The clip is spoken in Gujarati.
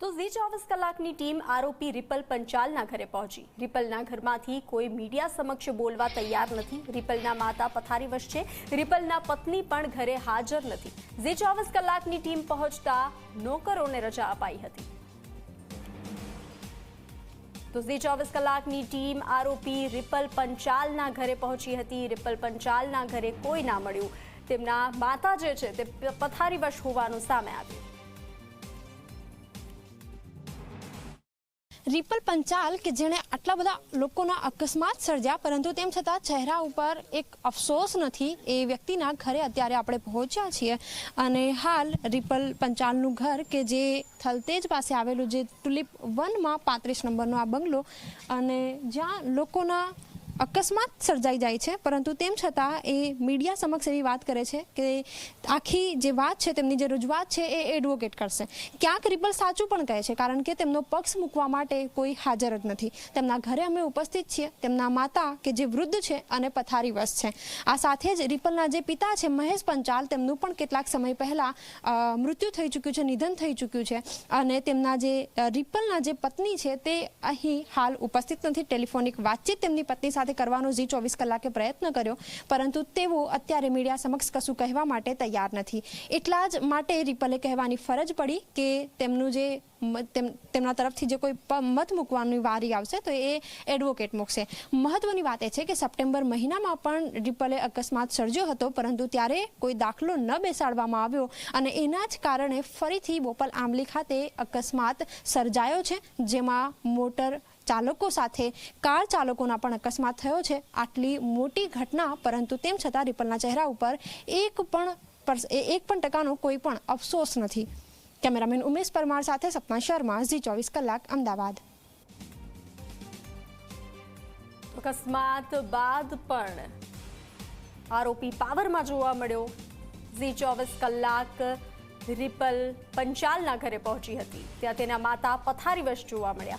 તો ઝી ચોવીસ કલાકની ટીમ આરોપી રિપલ પંચાલના ઘરે પહોંચી. રિપલના ઘરમાંથી કોઈ મીડિયા સમક્ષ બોલવા તૈયાર નથી. રિપલના માતા પથારીવશ છે. રિપલના પત્ની પણ ઘરે હાજર નથી. ઝી ચોવીસ કલાકની ટીમ પહોંચતા નોકરોને રજા અપાઈ હતી. તો ઝી ચોવીસ કલાકની ટીમ આરોપી રિપલ પંચાલના ઘરે પહોંચી હતી. રિપલ પંચાલના ઘરે કોઈ ના મળ્યું. તેમના માતા જે છે તે પથારીવશ હોવાનું સામે આવ્યું. રિપલ પંચાલ કે જેણે આટલા બધા લોકોના અકસ્માત સર્જ્યા, પરંતુ તેમ છતાં ચહેરા ઉપર એક અફસોસ નથી. એ વ્યક્તિના ઘરે અત્યારે આપણે પહોંચ્યા છીએ અને હાલ રિપલ પંચાલનું ઘર કે જે થલતેજ પાસે આવેલું જે ટુલિપ વનમાં પાંત્રીસ નંબરનો આ બંગલો અને જ્યાં લોકોના અકસ્માત સર્જાઈ જાય છે, પરંતુ તેમ છતાં એ મીડિયા સમક્ષ એવી વાત કરે છે કે આખી જે વાત છે, તેમની જે રજૂઆત છે, એ એડવોકેટ કરશે. ક્યાંક રિપલ સાચું પણ કહે છે, કારણ કે તેમનો પક્ષ મૂકવા માટે કોઈ હાજર જ નથી. તેમના ઘરે અમે ઉપસ્થિત છીએ, તેમના માતા કે જે વૃદ્ધ છે અને પથારીવશ છે. આ સાથે જ રિપલના જે પિતા છે, મહેશ પંચાલ, તેમનું પણ કેટલાક સમય પહેલા મૃત્યુ થઈ ચૂક્યું છે, નિધન થઈ ચૂક્યું છે અને તેમના જે રિપલના જે પત્ની છે, તે અહીં હાલ ઉપસ્થિત નથી. ટેલિફોનિક વાતચીત તેમની પત્ની સાથે કરવાનો ઝી ચોવીસ કલાકે પ્રયત્ન કર્યો, પરંતુ તેઓ અત્યારે મીડિયા સમક્ષ કશું કહેવા માટે તૈયાર નથી. એટલા જ માટે રિપલે કહેવાની ફરજ પડી કે તેમનું જે તેમ- તેમના તરફથી જે કોઈ મત મૂકવાની વારી આવશે તો એ એડવોકેટ મૂકશે. મહત્વની વાત એ છે કે સપ્ટેમ્બર મહિનામાં પણ રિપલે અકસ્માત સર્જ્યો હતો, પરંતુ ત્યારે કોઈ દાખલો ન બેસાડવામાં આવ્યો અને એના જ કારણે ફરીથી બોપલ આંબલી ખાતે અકસ્માત સર્જાયો છે, જેમાં મોટર ચાલકો સાથે કાર ચાલકોના પણ અકસ્માત થયો છે. આટલી મોટી ઘટના, પરંતુ તેમ છતાં રિપલના ચહેરા ઉપર એક પણ એક પણ ટકાનો કોઈ પણ અફસોસ નથી. કેમેરામેન ઉમેશ પરમાર સાથે સપના શર્મા, ઝી ચોવીસ કલાક, અમદાવાદ. અકસ્માત બાદ પણ આરોપી પાવરમાં જોવા મળ્યો. ઝી ચોવીસ કલાક રિપલ પંચાલના ઘરે પહોંચી હતી. ત્યાં તેના માતા પથારીવશ જોવા મળ્યા હતા.